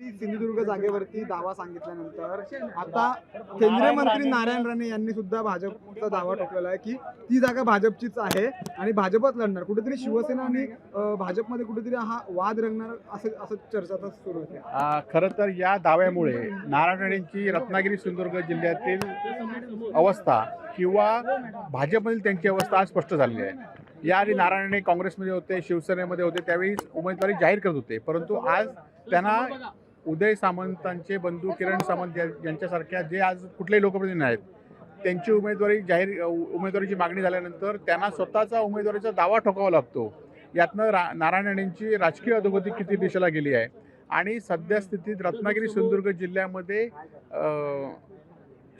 सिंधुदुर्ग जागेवरती दावा सांगितल्यानंतर आता केंद्रीय मंत्री नारायण राणे यांनी सुद्धा भाजपचा दावा ठोकलेला आहे की ती जागा भाजपचीच आहे आणि भाजपच लढणार. कुठेतरी शिवसेना आणि भाजपमध्ये कुठेतरी हा वाद रंगणार असं असं चर्चा सुरू होते खर खरं तर या दाव्यामुळे नारायण राणेंची रत्नागिरी सिंधुदुर्ग जिल्ह्यातील अवस्था किंवा भाजपमधील त्यांची अवस्था आज स्पष्ट झालेली आहे. याआधी नारायण राणे काँग्रेसमध्ये होते शिवसेनेमध्ये होते त्यावेळी उमेदवारी जाहीर करत होते. परंतु आज त्यांना उदय सामंतांचे बंधू किरण सामंत यांच्यासारख्या जे आज कुठलेही लोकप्रतिनिधी आहेत त्यांची उमेदवारी जाहीर उमेदवारीची मागणी झाल्यानंतर त्यांना स्वतःचा उमेदवारीचा दावा ठोकावा लागतो. यातनं रा नारायण राणेंची राजकीय अधोगती किती दिशेला गेली आहे? आणि सध्या स्थितीत रत्नागिरी सिंधुदुर्ग जिल्ह्यामध्ये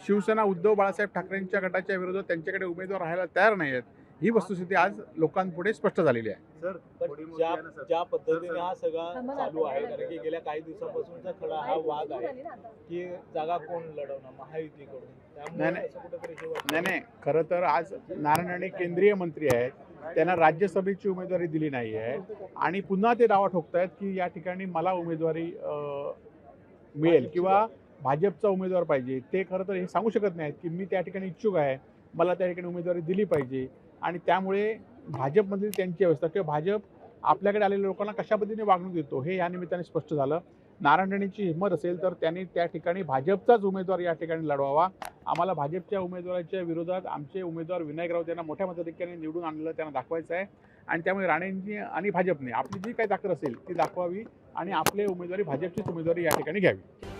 शिवसेना उद्धव बाळासाहेब ठाकरेंच्या गटाच्या विरोधात त्यांच्याकडे उमेदवार राहायला तयार नाही आहेत ही वस्तुस्थिती आज लोकांपुढे स्पष्ट झालेली आहे. पण ज्या ज्या पद्धतीने हा सगळा चालू आहे कारण की गेल्या काही दिवसापासूनचा खरा हा वाद आहे की जागा कोण लढवणार महायुतीकडून. नाही, त्यामुळे नाही. खरं तर आज नारायण राणे केंद्रीय मंत्री आहेत. त्यांना राज्यसभेची उमेदवारी दिली नाही आहे. आणि पुन्हा ते दावा ठोकतायत की या ठिकाणी मला उमेदवारी मिळेल किंवा भाजपचा उमेदवार पाहिजे. ते खरं तर हे सांगू शकत नाहीत की मी त्या ठिकाणी इच्छुक आहे. मला त्या ठिकाणी उमेदवारी दिली पाहिजे. आणि त्यामुळे भाजपमधील त्यांची अवस्था किंवा भाजप आपल्याकडे आलेल्या लोकांना कशा पद्धतीने वागणूक देतो हे या निमित्ताने स्पष्ट झालं. नारायण राणेंची हिंमत असेल तर त्यांनी त्या ठिकाणी भाजपचाच उमेदवार या ठिकाणी लढवावा. आम्हाला भाजपच्या उमेदवाराच्या विरोधात आमचे उमेदवार विनायक राऊत यांना मोठ्या मताधिक्याने निवडून आणलेलं त्यांना दाखवायचं आहे. आणि त्यामुळे राणेंची आणि भाजपने आपली जी काही ताकद असेल ती दाखवावी आणि आपले उमेदवारी भाजपचीच उमेदवारी या ठिकाणी घ्यावी.